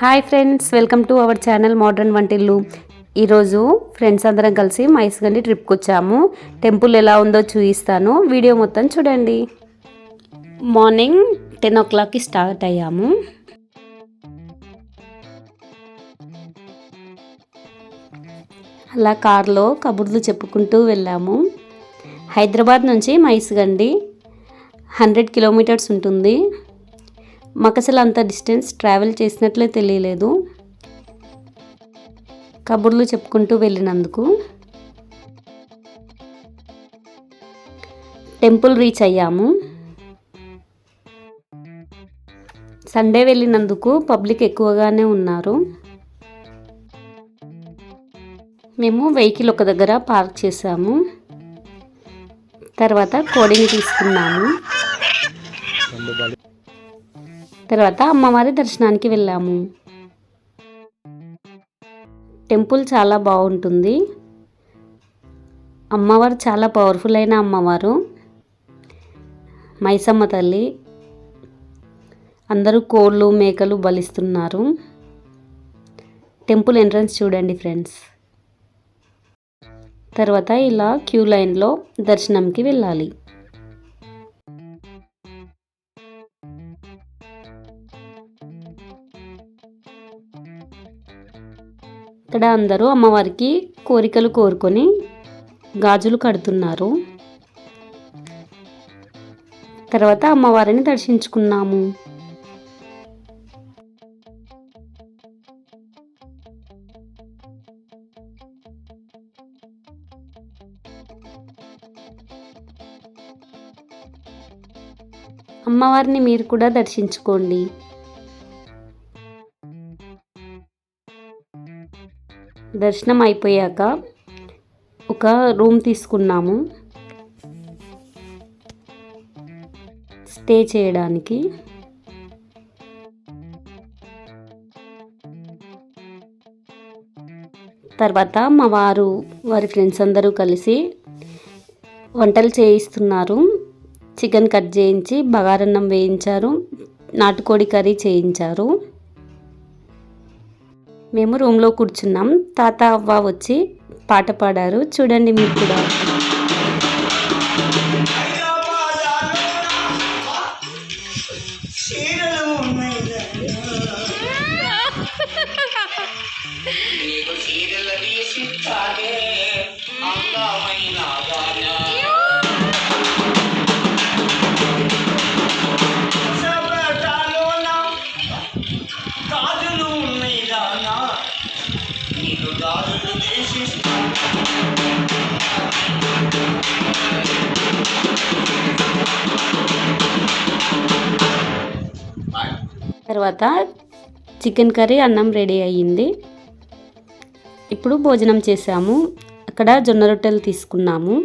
Hi friends welcome to our channel modern వంటిల్లు. ఈరోజు friends అందరం కలిసి మైస్గండి ట్రిప్కి వచ్చాము టెంపుల్ ఎలా ఉందో చూపిస్తాను వీడియో మొత్తం చూడండి. మార్నింగ్ టెన్ ఓ క్లాక్కి స్టార్ట్ అయ్యాము. అలా కార్లో కబుర్లు చెప్పుకుంటూ వెళ్ళాము. హైదరాబాద్ నుంచి మైస్గండి హండ్రెడ్ కిలోమీటర్స్ ఉంటుంది. మకసలు అంత డిస్టెన్స్ ట్రావెల్ చేసినట్లే తెలియలేదు. కబుర్లు చెప్పుకుంటూ వెళ్ళినందుకు. టెంపుల్ రీచ్ అయ్యాము. సండే వెళ్ళినందుకు పబ్లిక్ ఎక్కువగానే ఉన్నారు. మేము వెహికల్ ఒక దగ్గర పార్క్ చేసాము తర్వాత కోడింగ్ తీసుకున్నాము. తర్వాత అమ్మవారి దర్శనానికి వెళ్ళాము. టెంపుల్ చాలా బాగుంటుంది. అమ్మవారు చాలా పవర్ఫుల్ అయిన అమ్మవారు. మైసమ్మ తల్లి అందరూ కోళ్ళు మేకలు బలిస్తున్నారు. టెంపుల్ ఎంట్రన్స్ చూడండి ఫ్రెండ్స్. తర్వాత ఇలా క్యూ లైన్లో దర్శనంకి వెళ్ళాలి. ఇక్కడ అందరూ అమ్మవారికి కోరికలు కోరుకొని గాజులు కడుతున్నారు. తర్వాత అమ్మవారిని దర్శించుకున్నాము. అమ్మవారిని మీరు కూడా దర్శించుకోండి. దర్శనం అయిపోయాక ఒక రూమ్ తీసుకున్నాము. స్టే చేయడానికి. తర్వాత మా వారు వారి ఫ్రెండ్స్ అందరూ కలిసి వంటలు చేయిస్తున్నారు. చికెన్ కట్ చేయించి బగారన్నం వేయించారు. నాటుకోడి కర్రీ చేయించారు. మేము రూమ్లో కూర్చున్నాం. తాత అవ్వ వచ్చి పాట పాడారు. చూడండి మీరు కూడా. నీకు తర్వాత చికెన్ కర్రీ అన్నం రెడీ అయ్యింది. ఇప్పుడు భోజనం చేసాము. అక్కడ జొన్న రొట్టెలు తీసుకున్నాము.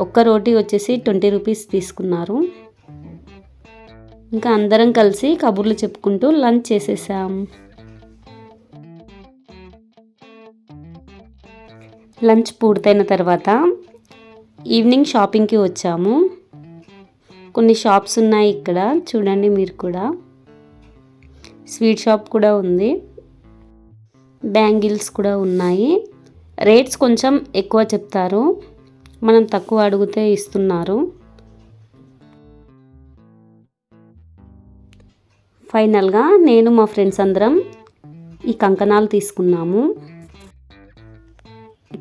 ఒక్క రోటీ వచ్చేసి ట్వంటీ రూపీస్ తీసుకున్నారు. ఇంకా అందరం కలిసి కబుర్లు చెప్పుకుంటూ లంచ్ చేసేసాము లంచ్ పూర్తయిన తర్వాత ఈవినింగ్ షాపింగ్కి వచ్చాము. కొన్ని షాప్స్ ఉన్నాయి ఇక్కడ చూడండి మీరు కూడా. స్వీట్ షాప్ కూడా ఉంది. బ్యాంగిల్స్ కూడా ఉన్నాయి. రేట్స్ కొంచెం ఎక్కువ చెప్తారు. మనం తక్కువ అడిగితే ఇస్తున్నారు. ఫైనల్గా నేను మా ఫ్రెండ్స్ అందరం ఈ కంకణాలు తీసుకున్నాము.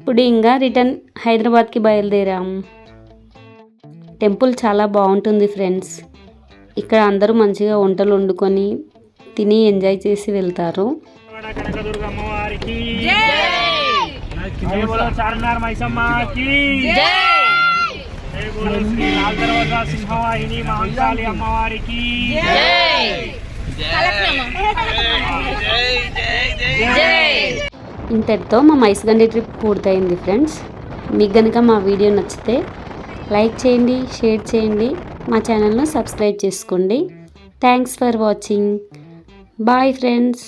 ఇప్పుడు ఇంకా రిటర్న్ హైదరాబాద్కి బయలుదేరాము టెంపుల్ చాలా బాగుంటుంది ఫ్రెండ్స్ ఇక్కడ అందరూ మంచిగా వంటలు వండుకొని తిని ఎంజాయ్ చేసి వెళ్తారు కనకదుర్గ అమ్మవారికి జై జై ఇంతటితో మా మైసగండి ట్రిప్ పూర్తయింది ఫ్రెండ్స్. మీకు కనుక మా వీడియో నచ్చితే లైక్ చేయండి షేర్ చేయండి మా ఛానల్ను సబ్స్క్రైబ్ చేసుకోండి. Thanks for watching. Bye friends.